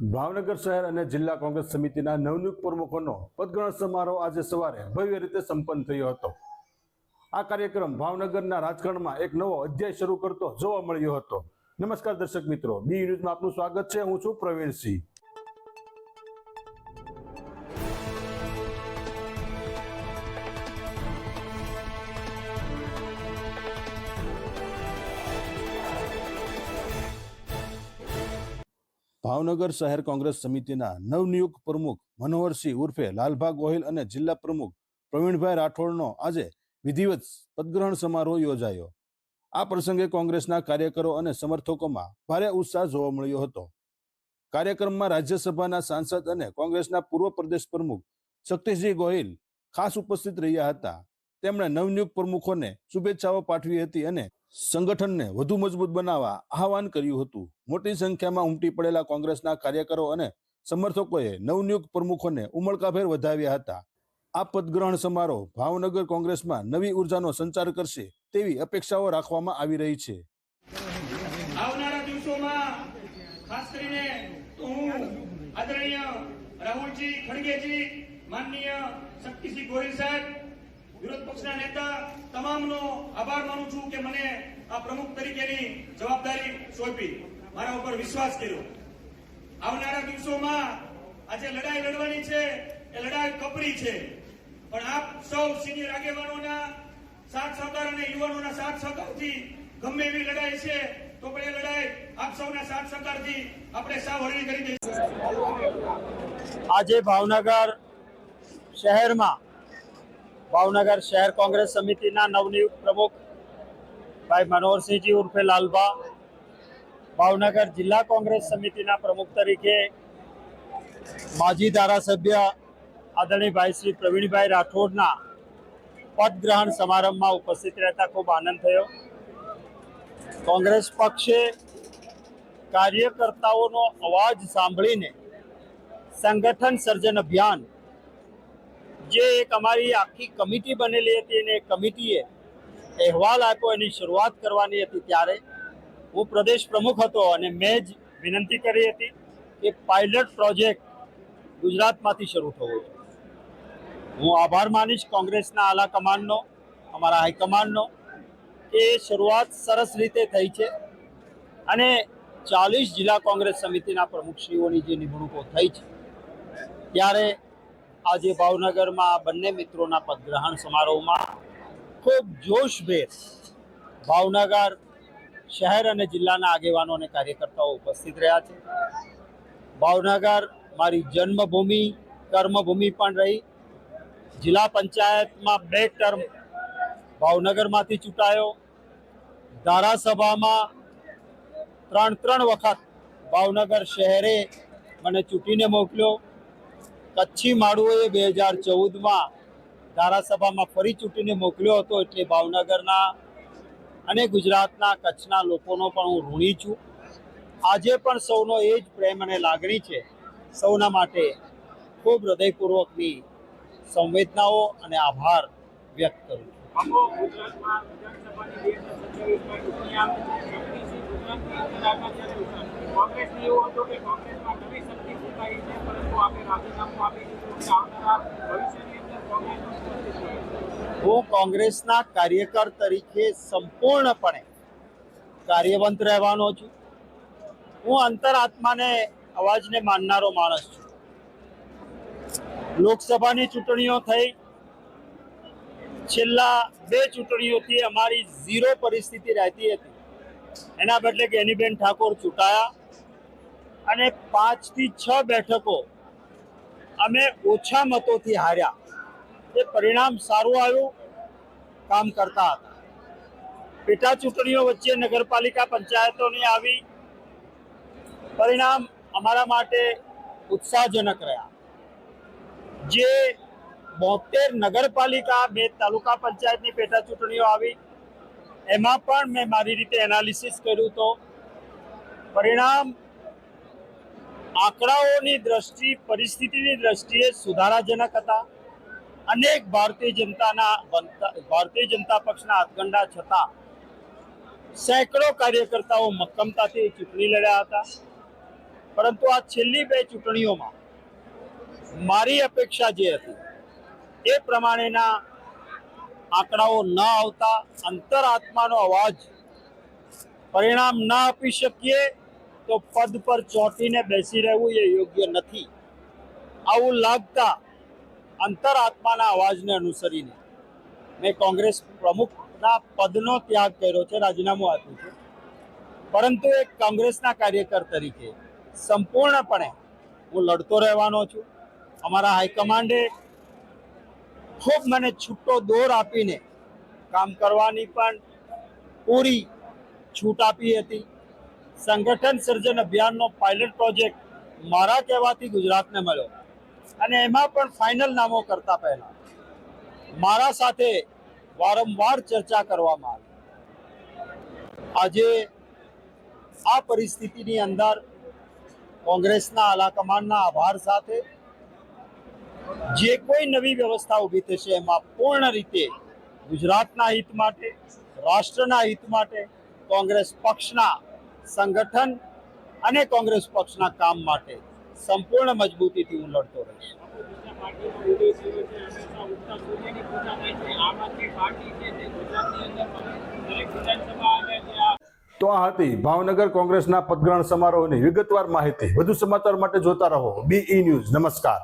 ભાવનગર શહેર અને જિલ્લા કોંગ્રેસ સમિતિના નવનિયુક્ત પ્રમુખોનો પદગ્રહણ સમારોહ આજે સવારે ભવ્ય રીતે સંપન્ન થયો હતો. આ કાર્યક્રમ ભાવનગરના રાજકારણમાં એક નવો અધ્યાય શરૂ કરતો જોવા મળ્યો હતો. નમસ્કાર દર્શક મિત્રો, બી ન્યૂઝમાં આપનું સ્વાગત છે. હું છું પ્રવીણસિંહ. ભાવનગર શહેર કોંગ્રેસ સમિતિના નવનિયુક્ત પ્રમુખ મનોહરસિંહ ઉર્ફે લાલભા ગોહિલ અને જિલ્લા પ્રમુખ પ્રવીણભાઈ રાઠોડનો આજે વિધિવત પદગ્રહણ સમારોહ યોજાયો. આ પ્રસંગે કોંગ્રેસના કાર્યકરો અને સમર્થકોમાં ભારે ઉત્સાહ જોવા મળ્યો હતો. કાર્યક્રમમાં રાજ્યસભાના સાંસદ અને કોંગ્રેસના પૂર્વ પ્રદેશ પ્રમુખ શક્તિસિંહ ગોહિલ ખાસ ઉપસ્થિત રહ્યા હતા. તેમણે નવનિયુક્ત પ્રમુખોને શુભેચ્છાઓ પાઠવી હતી અને સંગઠનને વધુ મજબૂત બનાવવા આહવાન કર્યું હતું. મોટી સંખ્યામાં ઉમટી પડેલા કોંગ્રેસના કાર્યકરો અને સમર્થકોએ નવનિયુક્ત પ્રમુખોને ઉમળકાભેર વધાવ્યા હતા. આ પદગ્રહણ સમારોહ ભાવનગર કોંગ્રેસમાં નવી ઉર્જાનો સંચાર કરશે તેવી અપેક્ષાઓ રાખવામાં આવી રહી છે. આવનારા દિવસોમાં ખાસ કરીને હું આદરણીય રાહુલજી ખડગેજી, માનનીય શક્તિસિંહ ગોહિલ સાહેબ વિરોધ પક્ષના નેતા તમામનો આભાર માનું છું કે મને આ પ્રમુખ તરીકેની જવાબદારી સોંપી. મારા ઉપર વિશ્વાસ કર્યો. આવનારા દિવસોમાં આજે લડાઈ લડવાની છે, એ લડાઈ કપરી છે. પણ આપ સૌ સિનિયર આગેવાનોના સાથ સહકાર અને યુવાનોના સાથ સહકારથી ગમે એવી લડાઈ છે, તો પણ એ લડાઈ આપ સૌના સાથ સહકારથી આપણે સાવ હળવી કરી દઈશું. આજે ભાવનગર શહેરમાં ભાવનગર શહેર કોંગ્રેસ સમિતિના નવનિયુક્ત પ્રમુખ ભાઈ મનોહરસિંહજી ઉર્ફે લાલબા, ભાવનગર જિલ્લા કોંગ્રેસ સમિતિના પ્રમુખ તરીકે માજી ધારાસભ્ય આદરણીય ભાઈ શ્રી પ્રવીણભાઈ રાઠોડના પદગ્રહણ સમારંભમાં ઉપસ્થિત રહેતા ખૂબ આનંદ થયો. કોંગ્રેસ પક્ષે કાર્યકર્તાઓનો અવાજ સાંભળીને સંગઠન સર્જન અભિયાન જે એક અમારી આખી કમિટી બનેલી હતી અને કમિટીએ અહેવાલ આપ્યો, એની શરૂઆત કરવાની હતી ત્યારે. હું પ્રદેશ પ્રમુખ હતો અને મેં જ વિનંતી કરી હતી કે પાયલટ પ્રોજેક્ટ ગુજરાતમાંથી શરૂ થવો હું આભાર માનીશ કોંગ્રેસના આલા કમાન્ડનો, અમારા હાઈકમાન્ડનો કે શરૂઆત સરસ રીતે થઈ છે. અને ચાલીસ જિલ્લા કોંગ્રેસ સમિતિના પ્રમુખશ્રીઓની જે નિમણૂકો થઈ છે, ત્યારે આજે ભાવનગરમાં બંને મિત્રોના પદગ્રહણ સમારોહમાં ખૂબ જોશભેર ભાવનગર શહેર અને જિલ્લાના આગેવાનો અને કાર્યકર્તાઓ ઉપસ્થિત રહ્યા છે. ભાવનગર મારી જન્મભૂમિ, કર્મભૂમિ પણ રહી. જિલ્લા પંચાયતમાં બે ટર્મ ભાવનગરમાંથી ચૂંટાયો. ધારાસભામાં ત્રણ ત્રણ વખત ભાવનગર શહેરે મને ચૂંટીને મોકલ્યો. કચ્છી માળુઓએ બે હજાર ચૌદમાં ધારાસભામાં ફરી ચૂંટીને મોકલ્યો હતો એટલે ભાવનગરના અને ગુજરાતના કચ્છના લોકોનો પણ હું ઋણી છું આજે પણ સૌનો એ જ પ્રેમ અને લાગણી છે સૌના માટે ખૂબ હૃદયપૂર્વકની સંવેદનાઓ અને આભાર વ્યક્ત કરું છું કે કે? હું કોંગ્રેસના કાર્યકર તરીકે સંપૂર્ણપણે કાર્યવંત રહેવાનો છું. હું અંતરાત્માને અવાજને માનનારો માણસ છું. લોકસભાની ચૂંટણીઓ થઈ. છેલ્લા બે ચૂંટણીઓથી અમારી ઝીરો પરિસ્થિતિ રહેતી હતી. એના બદલે ગેનીબેન ઠાકોર ચૂંટાયા. અને પાંચથી છ બેઠકો અમે ઓછા મતોથી હાર્યા. એ પરિણામ સારું આવ્યું, કામ કરતા હતા. પેટા ચૂંટણીઓ વચ્ચે નગરપાલિકા પંચાયતોની આવી પરિણામ અમારા માટે ઉત્સાહજનક રહ્યા. જે બોતેર નગરપાલિકા, બે તાલુકા પંચાયતની પેટા ચૂંટણીઓ આવી, એમાં પણ મેં મારી રીતે એનાલિસિસ કર્યું તો પરિણામ આંકડાઓની દ્રષ્ટિ, પરિસ્થિતિની દ્રષ્ટિએ સુધારાજનક હતા. અનેક ભારતીય જનતાના ભારતીય જનતા પક્ષના હાથગંડા છતાં સેંકડો કાર્યકર્તાઓ મક્કમતાથી ચૂંટણી લડ્યા હતા. પરંતુ આ છેલ્લી બે ચૂંટણીઓમાં મારી અપેક્ષા જે હતી, એ પ્રમાણેના આંકડાઓ ન આવતા અંતરાત્માનો અવાજ પરિણામ ન આપી શકીએ તો પદ પર ચોંટીને બેસી રહેવું એ યોગ્ય નથી. આવું લાગતા અંતરાત્માના અવાજને અનુસરીને મેં કોંગ્રેસ પ્રમુખના પદનો ત્યાગ કર્યો છે, રાજીનામું આપ્યું છે. પરંતુ એક કોંગ્રેસના કાર્યકર તરીકે સંપૂર્ણપણે હું લડતો રહેવાનો છું. અમારા હાઈકમાન્ડે ખૂબ મને છૂટો દોર આપીને કામ કરવાની પણ પૂરી છૂટ આપી હતી. સંગઠન સર્જન અભિયાનનો પાયલટ પ્રોજેક્ટ મારા કહેવાથી ગુજરાતને મળ્યો. અને એમાં પણ ફાઇનલ નામો કરતા પહેલા મારા સાથે વારંવાર ચર્ચા કરવામાં આવી. આજે આ પરિસ્થિતિની અંદર કોંગ્રેસના આલાકમાનના આભાર સાથે જે કોઈ નવી વ્યવસ્થા ઊભી થશે એમાં પૂર્ણ રીતે ગુજરાતના હિત માટે, રાષ્ટ્રના હિત માટે કોંગ્રેસ પક્ષના સંગઠન અને કોંગ્રેસ પક્ષના કામ માટે સંપૂર્ણ મજબૂતીથી હું લડતો રહીશ. તે આ હતી ભાવનગર કોંગ્રેસના પદગ્રહણ સમારોહની વિગતવાર માહિતી. વધુ સમાચાર માટે જોતા રહો બીઈ ન્યૂઝ નમસ્કાર.